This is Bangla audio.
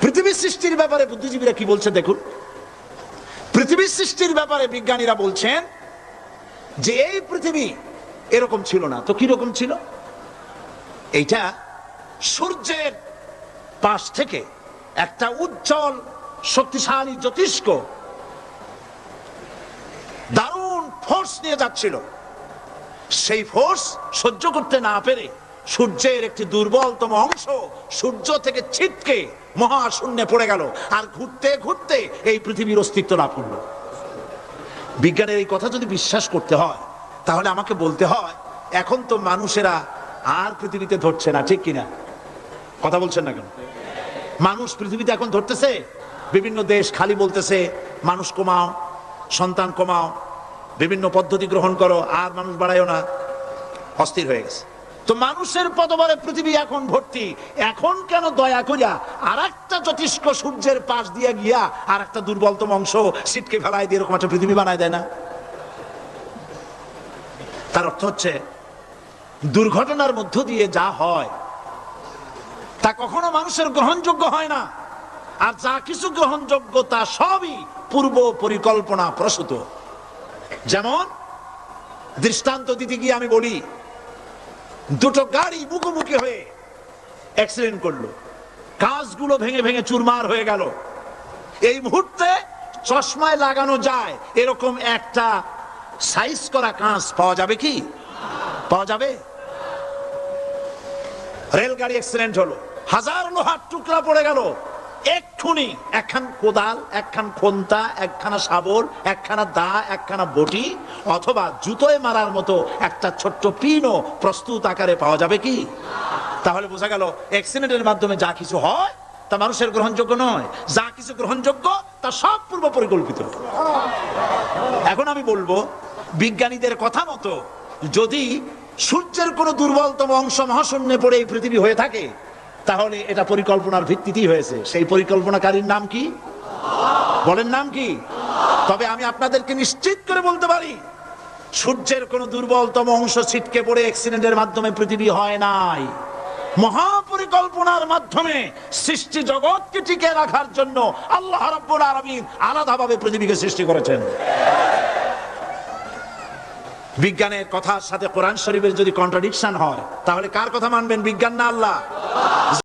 পৃথিবী সৃষ্টির ব্যাপারে বুদ্ধিজীবীরা কি বলছে দেখুন? পৃথিবী সৃষ্টির ব্যাপারে বিজ্ঞানীরা বলছেন যে এই পৃথিবী এরকম ছিল না। তো কি রকম ছিল? এইটা সূর্যের পাশ থেকে একটা উজ্জ্বল, শক্তিশালী জ্যোতিষ্ক দারুণ ফোর্স নিয়ে যাচ্ছিল। সেই ফোর্স সহ্য করতে না পেরে সূর্যের একটি দুর্বলতম অংশ সূর্য থেকে ছিটকে মহাশূন্যে পড়ে গেল। আর ঘুরতে ঘুরতে এই পৃথিবীর অস্তিত্ব লাভ করল। বিজ্ঞানের এই কথা যদি বিশ্বাস করতে হয়, তাহলে আমাকে বলতে হয়, এখন তো মানুষেরা আর পৃথিবীতে ধরছে না, ঠিক কিনা? কথা বলছেন না কেন? মানুষ পৃথিবীতে এখন ধরতেছে? বিভিন্ন দেশ খালি বলতেছে, মানুষ কমাও, সন্তান কমাও, বিভিন্ন পদ্ধতি গ্রহণ করো, আর মানুষ বাড়ায়ও না। অস্থির হয়ে গেছে। তো মানুষের পদবলে পৃথিবী এখন ভর্তি। এখন কেন দয়া করিয়া আর একটা জ্যোতিষ্ক সূর্যের পাশ দিয়ে গিয়া আর একটা দুর্বলতম অংশ সিটকে ফেলায় দিয়ে এরকম একটা পৃথিবী বানায় দেয় না? তার অর্থ হচ্ছে, দুর্ঘটনার মধ্য দিয়ে যা হয়, তা কখনো মানুষের গ্রহণযোগ্য হয় না। আর যা কিছু গ্রহণযোগ্য, তা সবই পূর্ব পরিকল্পনা প্রসূত। যেমন, দৃষ্টান্ত দিতে গিয়ে আমি বলি দুটো গাড়ি মুখোমুখি হয়ে অ্যাক্সিডেন্ট করল। কাঁচগুলো ভেঙে ভেঙে চুরমার হয়ে গেল। এই মুহূর্তে চশমায় লাগানো যায়, এরকম একটা সাইজ করা কাঁচ পাওয়া যাবে কি? পাওয়া যাবে? রেলগাড়ি অ্যাক্সিডেন্ট হলো। হাজার লোহার টুকরা পড়ে গেল। এক্ষুনি একখান কোদাল, একখান খন্তা, একখানা শাবল একখানা দা, একখানা বটি, অথবা জুতোয় মারার মতো একটা ছোট্ট পিনও প্রস্তুত আকারে পাওয়া যাবে কি? তাহলে বোঝা গেল অ্যাক্সিডেন্টের মাধ্যমে যা কিছু হয়, তা মানুষের গ্রহণযোগ্য নয়। যা কিছু গ্রহণযোগ্য, তা সব পূর্ব পরিকল্পিত। এখন আমি বলব, বিজ্ঞানীদের কথা মতো যদি সূর্যের কোনো দুর্বলতম অংশ মহাশূন্যে পড়ে এই পৃথিবী হয়ে থাকে তাহলে এটা পরিকল্পনার ভিত্তিতেই হয়েছে। সেই পরিকল্পনাকারীর নাম কি? বলেন নাম কি? তবে আমি আপনাদেরকে নিশ্চিত করে বলতে পারি, সূর্যের কোনো দুর্বলতম অংশ ছিটকে পড়ে অ্যাক্সিডেন্টের মাধ্যমে পৃথিবী হয় নাই। মহাপরিকল্পনার মাধ্যমে সৃষ্টি জগৎকে টিকে রাখার জন্য আল্লাহ রাব্বুল আলামিন আলাদাভাবে পৃথিবীকে সৃষ্টি করেছেন। বিজ্ঞানের কথার সাথে কোরআন শরীফের যদি কন্ট্রাডিকশন হয়, তাহলে কার কথা মানবেন বিজ্ঞান না আল্লাহ?